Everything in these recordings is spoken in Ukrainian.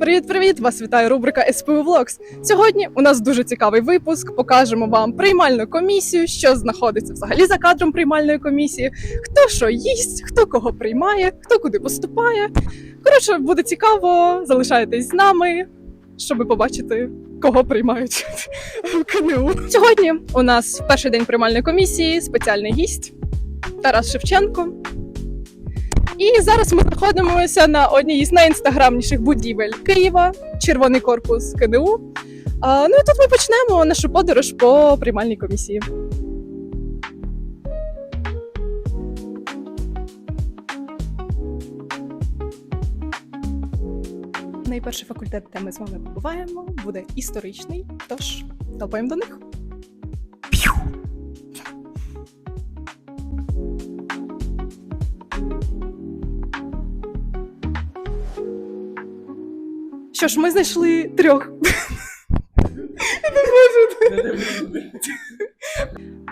Привіт, привіт! Вас вітає рубрика СПУ Vlogs. Сьогодні у нас дуже цікавий випуск. Покажемо вам приймальну комісію, що знаходиться взагалі за кадром приймальної комісії, хто що їсть, хто кого приймає, хто куди поступає. Коротше, буде цікаво. Залишайтесь з нами, щоб побачити, кого приймають в КНУ. Сьогодні у нас перший день приймальної комісії спеціальний гість Тарас Шевченко. І зараз ми знаходимося на одній із найінстаграмніших будівель Києва, червоний корпус КНУ. А, ну і тут ми почнемо нашу подорож по приймальній комісії. Найперший факультет, де ми з вами побуваємо, буде історичний. Тож топаємо до них. Що ж, ми знайшли трьох.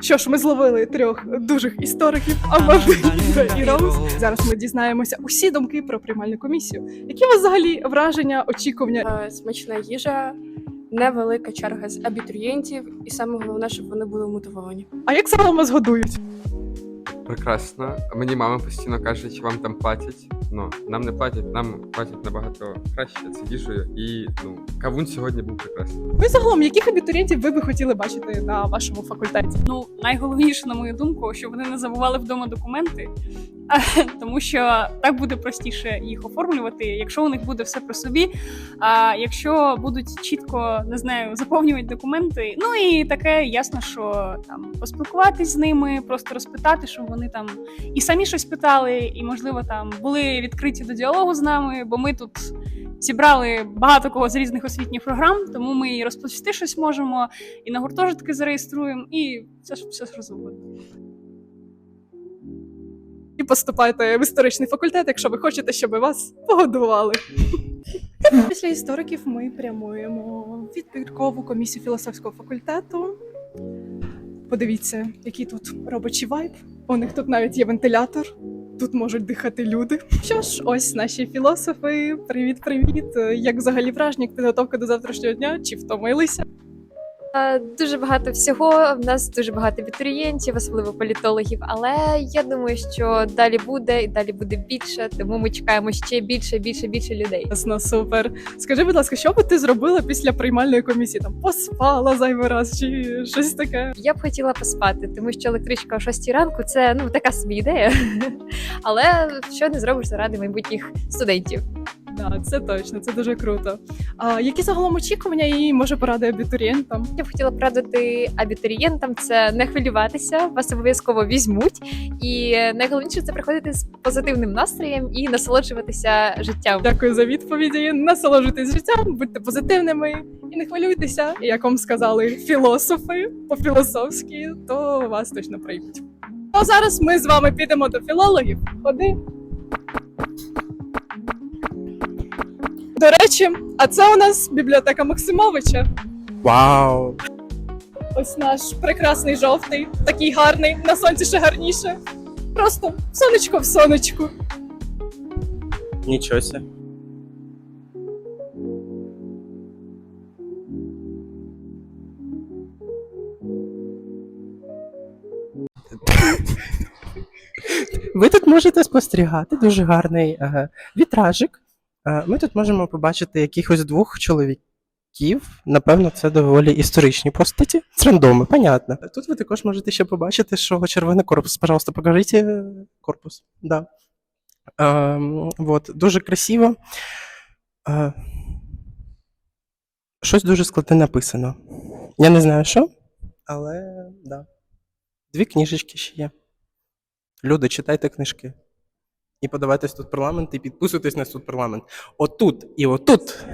Що ж, ми зловили трьох дужих істориків Амандина і Роуз. Зараз ми дізнаємося усі думки про приймальну комісію. Які у вас взагалі враження, очікування? Е, смачна їжа, невелика черга з абітурієнтів, і саме головне, щоб вони були мотивовані. А як загалом вас годують? Прекрасно. Мені мама постійно каже, чи вам там платять. Ну, нам не платять, нам платять набагато краще Це їжею. І ну, кавун сьогодні був прекрасний. Ну і загалом, яких абітурієнтів ви би хотіли бачити на вашому факультеті? Ну, найголовніше, на мою думку, щоб вони не забували вдома документи, тому що так буде простіше їх оформлювати, якщо у них буде все при собі. А якщо будуть чітко не знаю, заповнювати документи, ну і таке ясно, що там поспілкуватись з ними, просто розпитати, щоб вони там і самі щось питали, і можливо там були відкриті до діалогу з нами, бо ми тут. Зібрали багато кого з різних освітніх програм, тому ми і розповісти щось можемо, і на гуртожитки зареєструємо, і все ж все ж розвивати. Поступайте в історичний факультет, якщо ви хочете, щоб вас погодували. Після істориків ми прямуємо в відбіркову комісію філософського факультету. Подивіться, який тут робочий вайб. У них тут навіть є вентилятор. Тут можуть дихати люди. Що ж, ось наші філософи. Привіт, привіт. Як взагалі враження, підготовка до завтрашнього дня? Чи втомилися? Е, Дуже багато всього. В нас дуже багато абітурієнтів, особливо політологів. Але я думаю, що далі буде і далі буде більше, тому ми чекаємо ще більше, більше, більше людей. Ясно, супер. Скажи, будь ласка, що би ти зробила після приймальної комісії? Там поспала зайвий раз чи щось таке? Я б хотіла поспати, тому що електричка о 6 ранку це ну така собі ідея. Але що не зробиш заради майбутніх студентів? Да, це точно, це дуже круто. А які загалом очікування і може поради абітурієнтам? Я б хотіла порадити абітурієнтам це не хвилюватися, вас обов'язково візьмуть. І найголовніше це приходити з позитивним настроєм і насолоджуватися життям. Дякую за відповіді. Насолоджуйтесь життям, будьте позитивними і не хвилюйтеся. І Як вам сказали філософи по-філософськи, то вас точно приймуть. Ну, а зараз ми з вами підемо до філологів. Ходи. До речі, а це у нас бібліотека Максимовича. Вау! Ось наш прекрасний жовтий, такий гарний, на сонці ще гарніше. Просто сонечко в сонечку. Нічого ся. Ви тут можете спостерігати дуже гарний е, вітражик. Е, ми тут можемо побачити якихось двох чоловіків. Напевно, це доволі історичні постаті. З рандоми, понятно. Тут ви також можете ще побачити, що червоний корпус. Пожалуйста, покажіть е, корпус. Да. Ем, вот, дуже красиво. Е, щось дуже складне написано. Я не знаю що, але да. Дві книжечки ще є. Люди, читайте книжки. І подавайтесь тут парламент, і підписуйтесь на тут парламент. Отут і отут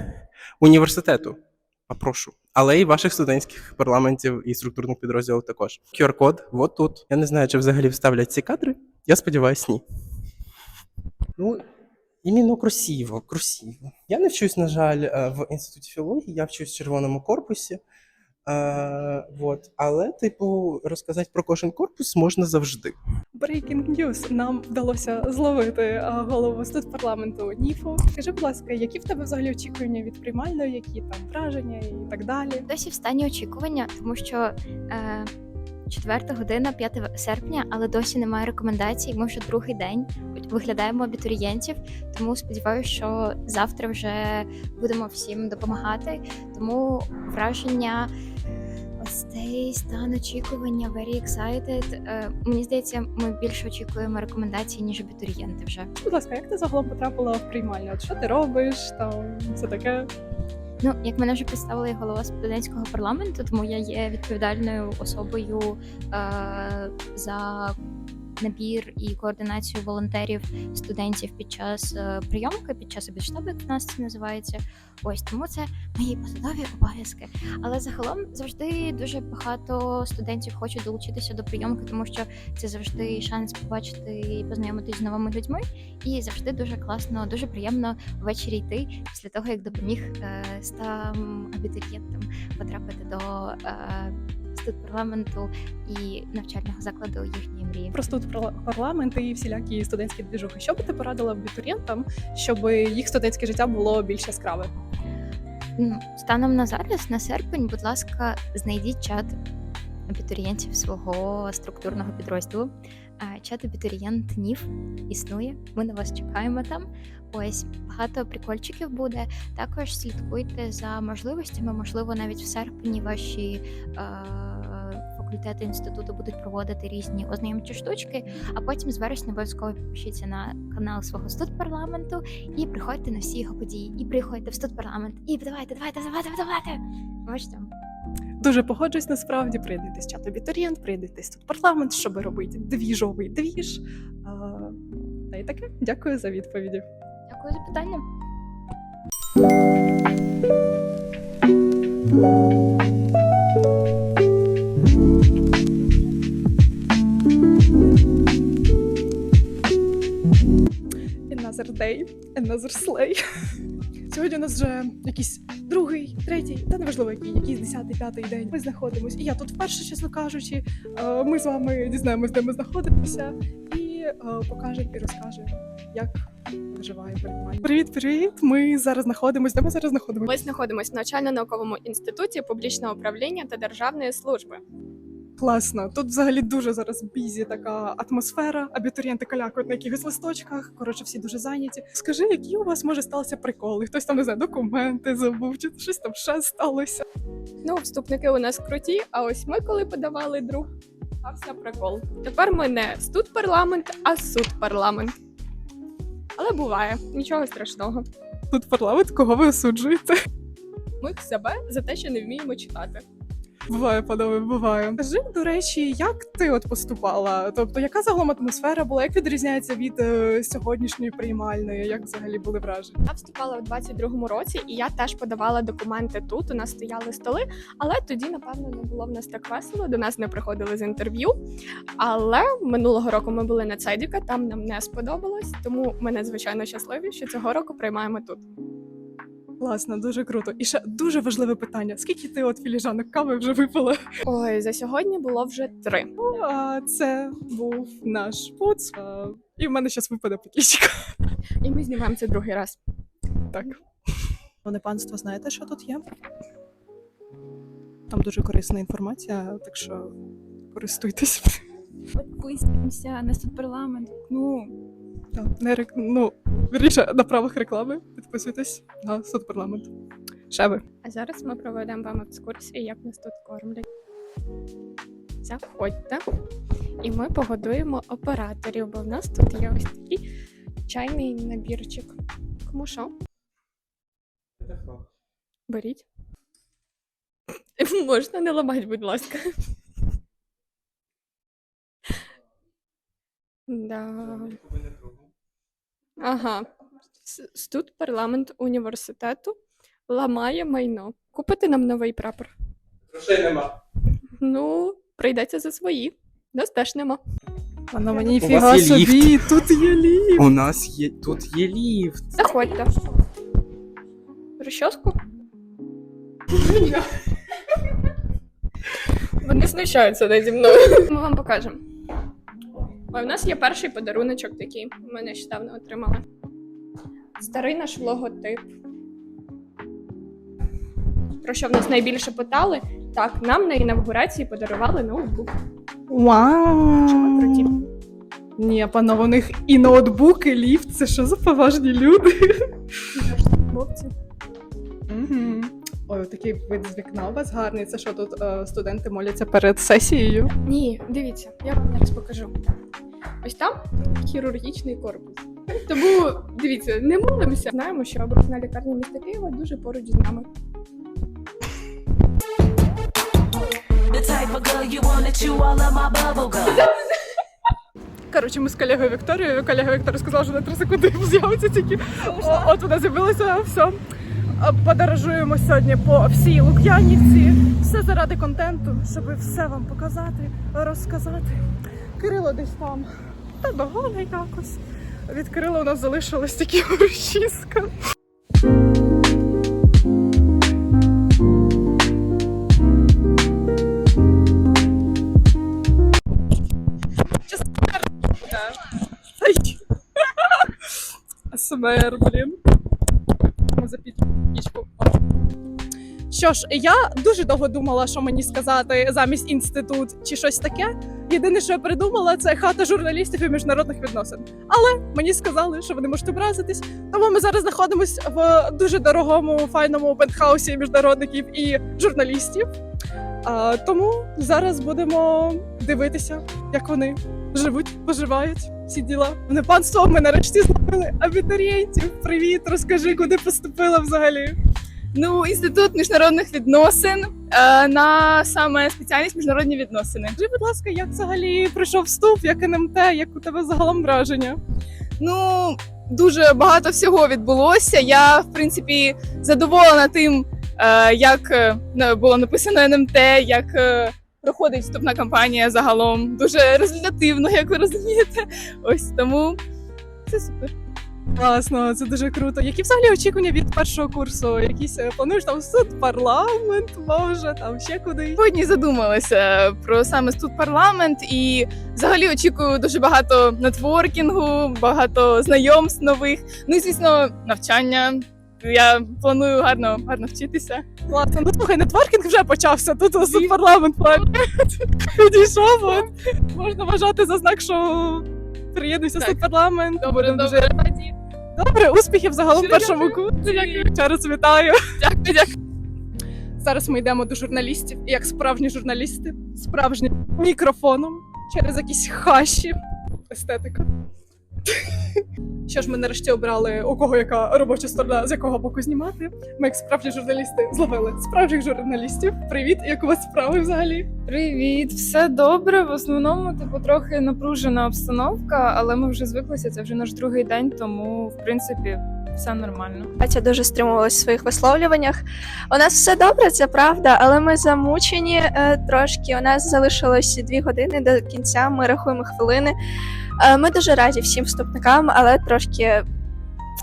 університету. Попрошу. Але і ваших студентських парламентів і структурних підрозділів також. QR-код, от тут. Я не знаю, чи взагалі вставлять ці кадри. Я сподіваюся, ні. Ну, іменно красиво, красиво. Я не вчусь, на жаль, е, в інституті філології, я вчусь в червоному корпусі. Е, вот. Але, типу, розказати про кожен корпус можна завжди. Breaking news. Нам вдалося зловити голову студ парламенту Ніфу. Скажи, будь ласка, які в тебе взагалі очікування від приймальної, які там враження і так далі? Досі в стані очікування, тому що е, четверта година, 5 серпня, але досі немає рекомендацій. Ми вже другий день виглядаємо абітурієнтів, тому сподіваюся, що завтра вже будемо всім допомагати. Тому враження. Цей стан очікування, very excited. Е, мені здається, ми більше очікуємо рекомендацій, ніж абітурієнти вже. Будь ласка, як ти загалом потрапила в приймальню? От що ти робиш? Там все таке. Ну, як мене вже представила і голова студентського парламенту, тому я є відповідальною особою е- за набір і координацію волонтерів студентів під час е, прийомки, під час обіштабу, як в нас це називається. Ось тому це мої посадові обов'язки. Але загалом завжди дуже багато студентів хочуть долучитися до прийомки, тому що це завжди шанс побачити і познайомитись з новими людьми. І завжди дуже класно, дуже приємно ввечері йти після того, як допоміг е, стам абітурієнтам потрапити до е, студпарламенту і навчального закладу їхньої мрії. Про студ парламент і всілякі студентські двіжухи. Що би ти порадила абітурієнтам, щоб їх студентське життя було більш яскраве? Ну, станом на зараз, на серпень, будь ласка, знайдіть чат абітурієнтів свого структурного підрозділу. Чат абітурієнт НІФ існує. Ми на вас чекаємо там. Ось багато прикольчиків буде. Також слідкуйте за можливостями. Можливо, навіть в серпні ваші е, факультети інституту будуть проводити різні ознайомчі штучки. А потім з вересня обов'язково підпишіться на канал свого студпарламенту і приходьте на всі його події. І приходьте в студпарламент. І давайте, давайте, давайте, давайте. Там. Дуже погоджуюсь насправді. Приєднуйтесь чат абітурієнт, приєднуйтесь тут в парламент, щоб робити двіжовий двіж. А, та й таке. Дякую за відповіді. Дякую за питання. Another day, another slay. Сьогодні у нас вже якийсь другий, третій, та неважливо який, якийсь десятий, п'ятий день. Ми знаходимось. І я тут вперше, чесно кажучи, е, ми з вами дізнаємось, де ми знаходимося, і е, покажемо і розкажемо, як виживає приймальня. Привіт, привіт! Ми зараз знаходимося. Де ми зараз знаходимося? Ми знаходимося в навчально-науковому інституті публічного управління та державної служби. Класно. Тут взагалі дуже зараз бізі така атмосфера. Абітурієнти калякують на якихось листочках. Коротше, всі дуже зайняті. Скажи, які у вас може сталися приколи? Хтось там не знаю, документи забув, чи щось там ще сталося. Ну, вступники у нас круті, а ось ми, коли подавали друг, стався прикол. Тепер ми не студ парламент, а суд парламент. Але буває, нічого страшного. Тут парламент, кого ви осуджуєте? Ми себе за те, що не вміємо читати. Буває, панове, буває. Скажи, до речі, як ти от поступала? Тобто, яка загалом атмосфера була? Як відрізняється від е, сьогоднішньої приймальної? Як взагалі були враження? Я вступала у 22-му році, і я теж подавала документи тут. У нас стояли столи, але тоді, напевно, не було в нас так весело. До нас не приходили з інтерв'ю. Але минулого року ми були на Цедіка, там нам не сподобалось, тому ми надзвичайно щасливі, що цього року приймаємо тут. Класно, дуже круто. І ще дуже важливе питання: скільки ти от філіжанок кави вже випила? Ой, за сьогодні було вже три. А це був наш пуц. А, і в мене зараз випаде потічка. І ми знімаємо це другий раз. Так. Пане панство, знаєте, що тут є? Там дуже корисна інформація, так що користуйтесь. Підписуємося на суперламент. Ну, Так, не рек... Ну, вірніше, на правах реклами підписуйтесь на суд парламент. Ще. А зараз ми проведемо вам екскурсію, як нас тут кормлять. Заходьте, і ми погодуємо операторів, бо в нас тут є ось такий чайний набірчик. Кому що? Беріть. Можна не ламати, будь ласка. Да. Ага. Студ парламент університету ламає майно. Купити нам новий прапор. Грошей нема. Ну, прийдеться за свої. Нас теж нема. Панове, У ніфіга вас є собі, тут є ліфт. У нас є тут є ліфт. Заходьте. Розчоску? Вони знущаються наді мною. Ми вам покажемо. Ой, у нас є перший подаруночок такий. Ми нещодавно отримали. Старий наш логотип. Про що в нас найбільше питали? Так, нам на інавгурації подарували ноутбук. Вау! Круті? Ні, панове, у них і ноутбук, і ліфт. Це що за поважні люди? Хлопці. Угу. Ой, такий вид з вікна у вас гарний. Це що тут е, студенти моляться перед сесією? Ні, дивіться, я вам зараз покажу. Ось там хірургічний корпус. Тому дивіться, не молимося. Знаємо, що обласна лікарня міста Києва дуже поруч з нами. Коротше, ми з колегою Вікторією. Колега Вікторія сказала, що на 3 секунди з'явиться тільки. О, от вона з'явилася, все. А, Подорожуємо сьогодні по всій Лук'янівці. Все заради контенту, щоб все вам показати, розказати. Кирило десь там. Та догони якось. Від Кирила у нас залишилась тільки розчіска. СМР, блін. Що ж, я дуже довго думала, що мені сказати замість інститут чи щось таке. Єдине, що я придумала, це хата журналістів і міжнародних відносин. Але мені сказали, що вони можуть образитись. Тому ми зараз знаходимося в дуже дорогому файному пентхаусі міжнародників і журналістів. А, тому зараз будемо дивитися, як вони живуть, поживають, всі діла. Вони панство, ми нарешті зловили абітурієнтів. Привіт, розкажи, куди поступила взагалі. Ну, інститут міжнародних відносин е, на саме спеціальність міжнародні відносини. Скажи, будь ласка, як взагалі пройшов вступ, як НМТ, як у тебе загалом враження? Ну дуже багато всього відбулося. Я в принципі задоволена тим, е, як е, було написано НМТ, як проходить вступна кампанія загалом. Дуже результативно, як ви розумієте. Ось тому це супер. Класно, це дуже круто. Які взагалі очікування від першого курсу? Якісь е, плануєш там суд, парламент, може, там ще кудись? Сьогодні задумалася про саме тут парламент і взагалі очікую дуже багато нетворкінгу, багато знайомств нових. Ну і звісно, навчання. Я планую гарно, гарно вчитися. Класно. Ну слухай, нетворкінг вже почався. Тут суд парламент підійшов. Можна вважати за знак, що приєднуйся в парламент. Добре, Будемо добре. раді. Добре, успіхів загалом в Щиро першому дякую. курсі. Дякую. Ще раз вітаю. Дякую, дякую. Зараз ми йдемо до журналістів, і як справжні журналісти, справжнім мікрофоном через якісь хащі. Естетика. Що ж, ми нарешті обрали у кого яка робоча сторона, з якого боку знімати. Ми, як справжні журналісти, зловили справжніх журналістів. Привіт, як у вас справи взагалі? Привіт, все добре. В основному, типу, трохи напружена обстановка, але ми вже звиклися. Це вже наш другий день, тому в принципі все нормально. Катя дуже стримувалась в своїх висловлюваннях. У нас все добре, це правда, але ми замучені е, трошки. У нас залишилось дві години до кінця. Ми рахуємо хвилини. Е, ми дуже раді всім вступникам, але трошки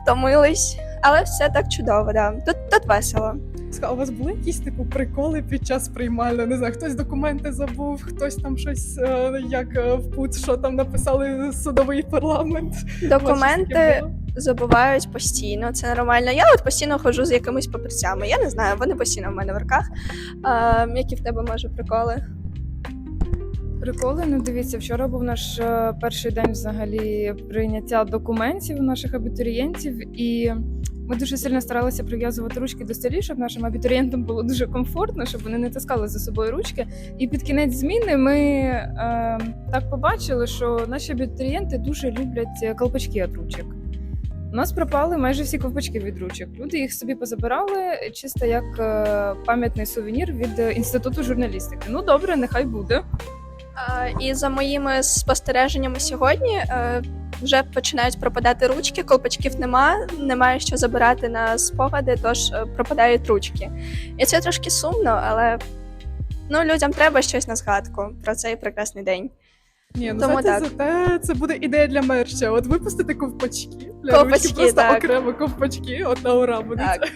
втомились. Але все так чудово, да. Тут, тут весело. А у вас були якісь типу приколи під час приймального? Не знаю, хтось документи забув, хтось там щось е, як е, в пут, що там написали судовий парламент. Документи забувають постійно, це нормально. Я от постійно ходжу з якимись папірцями. Я не знаю, вони постійно в мене в руках. Е, які в тебе може приколи? Приколи, ну дивіться, вчора був наш е, перший день взагалі прийняття документів наших абітурієнтів, і ми дуже сильно старалися прив'язувати ручки до столів, щоб нашим абітурієнтам було дуже комфортно, щоб вони не таскали за собою ручки. І під кінець зміни ми е, так побачили, що наші абітурієнти дуже люблять колпачки від ручок. У нас пропали майже всі ковпачки від ручок. Люди їх собі позабирали чисто як е, пам'ятний сувенір від е, інституту журналістики. Ну добре, нехай буде. І за моїми спостереженнями сьогодні е, вже починають пропадати ручки, колпачків нема, немає що забирати на спогади, тож е, пропадають ручки. І це трошки сумно, але ну, людям треба щось на згадку про цей прекрасний день. Ні, ну Тому так. зате це буде ідея для мерча. От випустити ковпачки. Для Ковпачки, ручки, просто так. окремо ковпачки, от на ура буде. Так,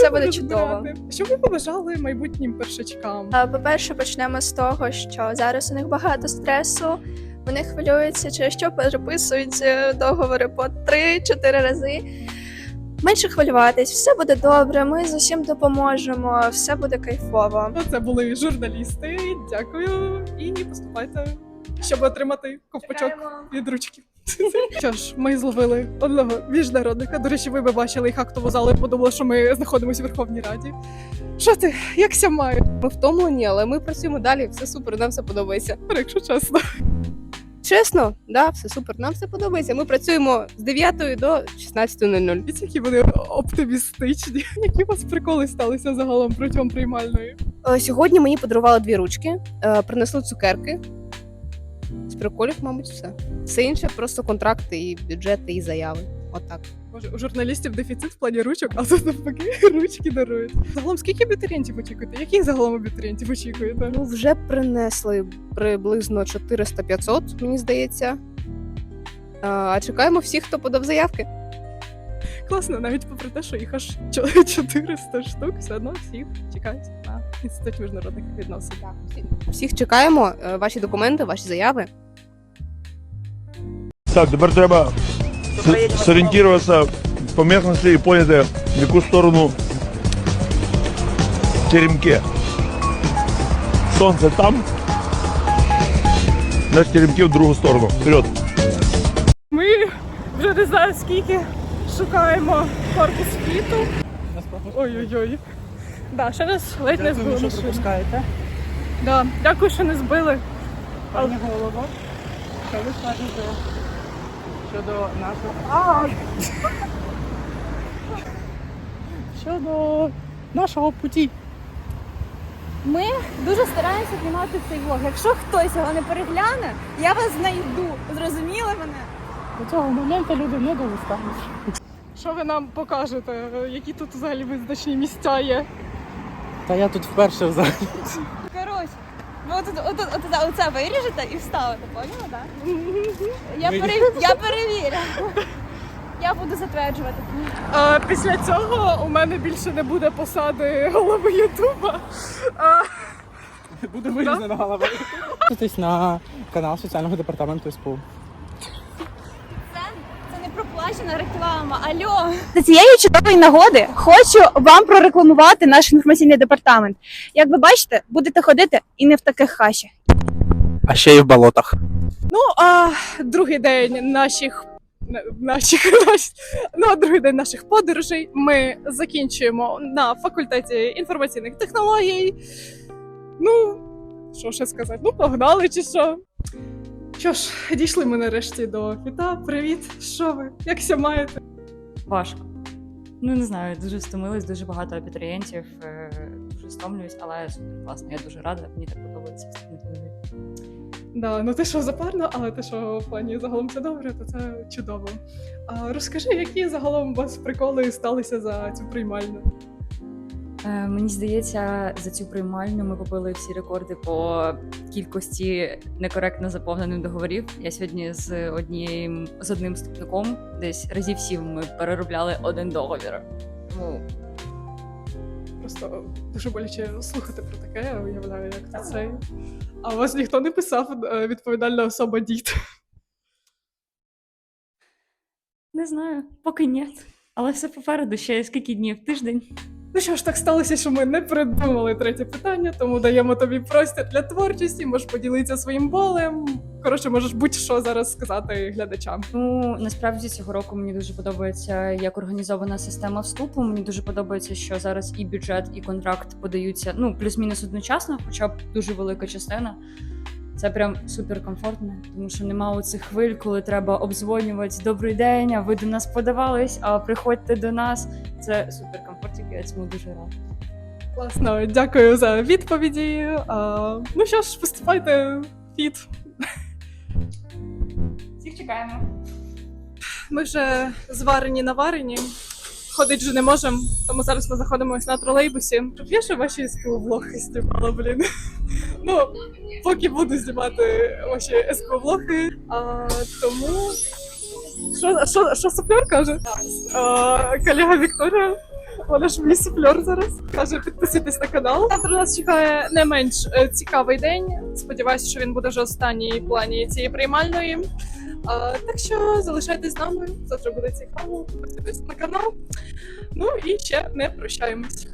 це. Буде чудово. Що ви побажали майбутнім першачкам? А, По-перше, почнемо з того, що зараз у них багато стресу. Вони хвилюються, через що переписують е, договори по 3-4 рази. Менше хвилюватись, все буде добре. Ми з усім допоможемо, все буде кайфово. Ну, Це були журналісти. Дякую. І поступайте, щоб отримати ковпачок від ручки. Що ж, ми зловили одного міжнародника. До речі, ви би бачили їх актову залу і подумали, що ми знаходимося в Верховній Раді. Що ти? Якся має? Ми втомлені, але ми працюємо далі. Все супер, нам все подобається. Якщо чесно. Чесно, да, все супер. Нам все подобається. Ми працюємо з 9 до 16.00. Дивіться, які вони оптимістичні. Які у вас приколи сталися загалом протягом приймальної? Е, Сьогодні мені подарували дві ручки, е, принесли цукерки. З приколів, мабуть, все. Все інше просто контракти і бюджети, і заяви. Отак. Боже, у журналістів дефіцит в плані ручок, а тут навпаки ручки дарують. Загалом скільки абітурієнтів очікуєте? Яких загалом абітурієнтів очікуєте? Ну, вже принесли приблизно 400-500, мені здається. А, чекаємо всіх, хто подав заявки. Класно, навіть попри те, що їх аж 400 штук, все одно всіх чекають на інститут міжнародних відносин. Всіх чекаємо, е, ваші документи, ваші заяви. Так, тепер треба с- зорієнтуватися по місцевості і поняти, в яку сторону теремки. Сонце там, значить теремки в другу сторону. Вперед! Ми вже не знаю скільки шукаємо корпус фліту. Ой-ой-ой. Да, ще нас ледь не збили. машину. пропускаєте. Да, дякую, що не збили. Пані голово, що ви скажете щодо нашого. А! щодо нашого путі. Ми дуже стараємося знімати цей влог. Якщо хтось його не перегляне, я вас знайду. Зрозуміли мене? До цього моменту люди не долистають. Що ви нам покажете? Які тут взагалі визначні місця є? Та я тут вперше взагалі. Коротше, ви отут, отут, отут, оце виріжете і вставите, поняла, так? Я, перев... я перевірю. Я буду затверджувати. А, після цього у мене більше не буде посади голови Ютуба. А, Буде вирізана голова. Підписуйтесь на канал соціального департаменту СПУ. Проплачена реклама. Алло. За цієї чудової нагоди хочу вам прорекламувати наш інформаційний департамент. Як ви бачите, будете ходити і не в таких хащах. А ще й в болотах. Ну, а другий день наших. Наших, наш- ну, а другий день наших подорожей ми закінчуємо на факультеті інформаційних технологій. Ну, що ще сказати? Ну, погнали чи що. Що ж, дійшли ми нарешті до фіта. Привіт, що ви? Якся маєте? Важко. Ну не знаю, дуже стомилась, дуже багато абітурієнтів, е, дуже стомлююсь, але супер класно. Я дуже рада, мені так подобається. Да, ну те, що запарно, але те, що в плані загалом все добре, то це чудово. А розкажи, які загалом у вас приколи сталися за цю приймальну? Е, Мені здається, за цю приймальню ми побили всі рекорди по кількості некоректно заповнених договорів. Я сьогодні з однією з одним вступником десь разів сім ми переробляли один договір. Тому Просто дуже боляче слухати про таке, я уявляю, як це цей. А у вас ніхто не писав е, відповідальна особа дід. не знаю, поки ні. Але все попереду ще скільки днів? Тиждень. Ну що ж, так сталося, що ми не придумали третє питання, тому даємо тобі простір для творчості, можеш поділитися своїм болем. Коротше, можеш будь-що зараз сказати глядачам. Ну насправді цього року мені дуже подобається, як організована система вступу. Мені дуже подобається, що зараз і бюджет, і контракт подаються ну плюс-мінус одночасно, хоча б дуже велика частина. Це прям супер комфортно, тому що нема оцих хвиль, коли треба обдзвонювати добрий день, а ви до нас подавались, а приходьте до нас. Це супер комфортик, я цьому дуже рада. Класно, дякую за відповіді. А, ну що ж, виступайте фіт. Всіх чекаємо. Ми вже зварені наварені. Ходить вже не можемо, тому зараз ми знаходимося на тролейбусі. Щоб я ще ваші співвлоги знімала, блін. Ну, поки буду знімати ваші СП-влоги. А, тому. Що, що, що суфлер каже? А, колега Вікторія. Вона ж мій суфлер зараз. Каже, підписуйтесь на канал. Завтра нас чекає не менш е, цікавий день. Сподіваюся, що він буде вже останній плані цієї приймальної. А, так що залишайтесь з нами. Завтра буде цікаво. Підписуйтесь на канал. Ну і ще не прощаємось.